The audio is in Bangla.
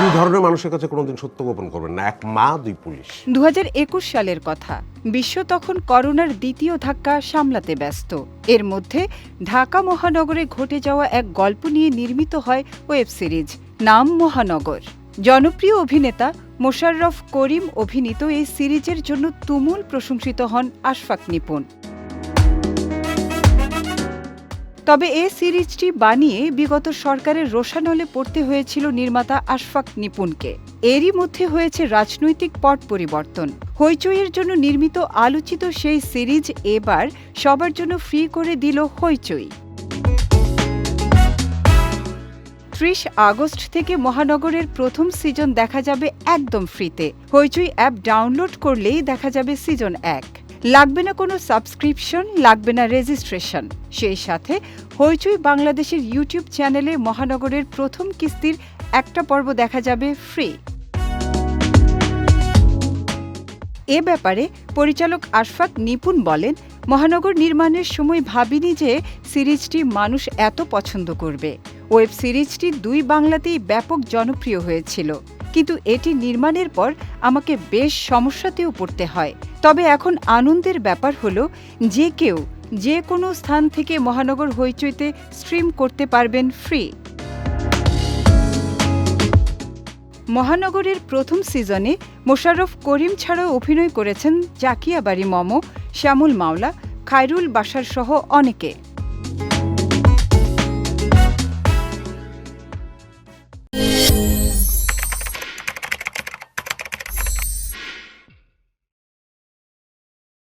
দুই ধরনের মানুষের কাছে কোনোদিন সত্য গোপন করবেন না। এক মা, দুই পুলিশ। দু হাজার একুশ সালের কথা। বিশ্ব তখন করোনার দ্বিতীয় ধাক্কা সামলাতে ব্যস্ত। এর মধ্যে ঢাকা মহানগরে ঘটে যাওয়া এক গল্প নিয়ে নির্মিত হয় ওয়েব সিরিজ, নাম মহানগর। জনপ্রিয় অভিনেতা মোশাররফ করিম অভিনীত এই সিরিজের জন্য তুমুল প্রশংসিত হন আশফাক নিপুণ। তবে এ সিরিজটি বানিয়ে বিগত সরকারের রোশানলে পড়তে হয়েছিল নির্মাতা আশফাক নিপুণকে। এরই মধ্যে হয়েছে রাজনৈতিক পট পরিবর্তন। হইচইয়ের জন্য নির্মিত আলোচিত সেই সিরিজ এবার সবার জন্য ফ্রি করে দিল হইচই। ত্রিশ আগস্ট থেকে মহানগরের প্রথম সিজন দেখা যাবে একদম ফ্রিতে। হইচই অ্যাপ ডাউনলোড করলেই দেখা যাবে সিজন এক। লাগবে না কোনো সাবস্ক্রিপশন, লাগবে না রেজিস্ট্রেশন। সেই সাথে হইচই বাংলাদেশের ইউটিউব চ্যানেলে মহানগরের প্রথম কিস্তির একটা পর্ব দেখা যাবে ফ্রি। এ ব্যাপারে পরিচালক আশফাক নিপুন বলেন, মহানগর নির্মাণের সময় ভাবিনি যে সিরিজটি মানুষ এত পছন্দ করবে। ওয়েব সিরিজটি দুই বাংলাতেই ব্যাপক জনপ্রিয় হয়েছিল। কিন্তু এটি নির্মাণের পর আমাকে বেশ সমস্যাতেও পড়তে হয়। তবে এখন আনন্দের ব্যাপার হলো, যে কেউ যে কোনো স্থান থেকে মহানগর হইচইতে স্ট্রিম করতে পারবেন ফ্রি। মহানগরের প্রথম সিজনে মোশাররফ করিম ছাড়াও অভিনয় করেছেন জাকিয়া বাড়ি মম, শ্যামল মাওলা, খায়রুল বাসার সহ অনেকে।